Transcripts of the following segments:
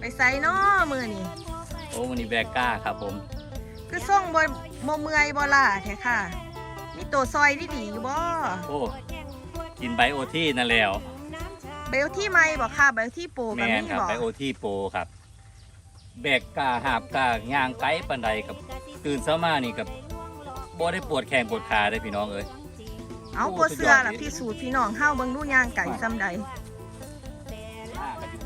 ไปใส่น้อมือนี่โอ้วันนี้แบกก้าครับผม คือส่งบ่บ่เมื่อยบ่ล่ะแท้ค่ะ มีตัวซอยดีดีๆอยู่บ่โอ้กินไบโอที่นั่นแล้วเบลที่ไม่บ่ค่ะเบลที่โปรแมกับนมีครับบ่ไบโอที่โปรครับ แบกก้าหาบก้าย่างไกลปันใดกับตื่นเช้ามานี่กับบ่ได้ปวดแข้งปวดขาได้พี่น้องเอ้ย เอาโอ้บ่เสื้อสุดยอดล่ะเลยพี่สูตรพี่น้องเฮาเบิ่งดูย่างไก่ซำใดห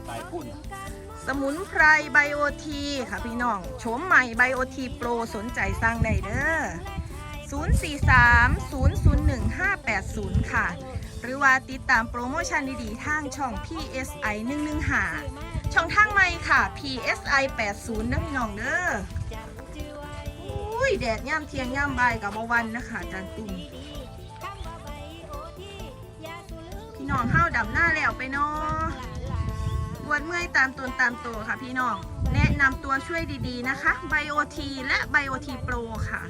น้าก็อยู่ปพุ่นสมุนไพรไบโอทีค่ะพี่น้องโฉมใหม่ไบโอทีโปรสนใจสร้างได้เด้อ043-001-580 ค่ะ หรือว่าติดตามโปรโมชั่นดีๆ ทางช่อง PSI 115ช่องทางใหม่ค่ะ PSI 80นะพี่น้องเด้ออุ้ยแดดย่ำเทียงย่ำใบกับบวันนะคะจารย์ตุ้มพี่น้องห้าวดำหน้าแล้วไปเนาะ ปวดเมื่อยตามตนตามตัวค่ะพี่น้อง แนะนำตัวช่วยดีๆนะคะ BioT และ BioT Pro ค่ะ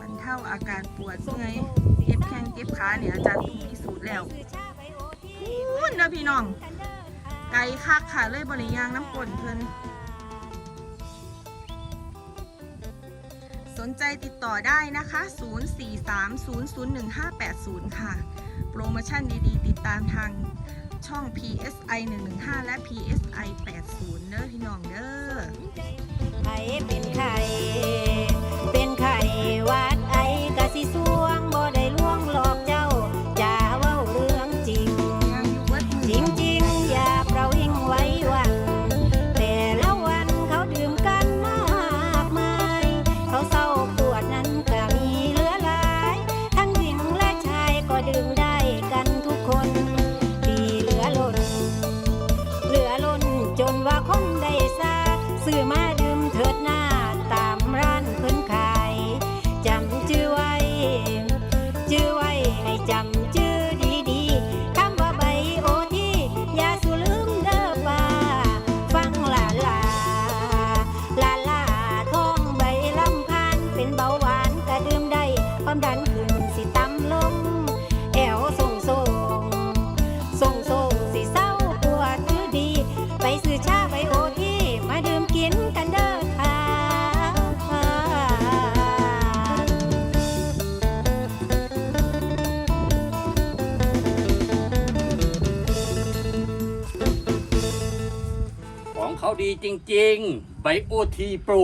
บรรเทาอาการปวดเมื่อยเจ็บแข้งเจ็บขาเนี่ยอาจารย์ตุ้มพิสูจน์แล้วพูนนะพี่น้อง ไก่คักค่ะเลยบริยางน้ำกลนเพิ่นสนใจติดต่อได้นะคะ 043-001-580 ค่ะ โปรโมชั่นดีๆ ติดตามทาง ช่อง PSI 115 และ PSI 80เด้อพี่น้องเด้อ ซื้อมา เขาดีจริงๆไบโอทีโปร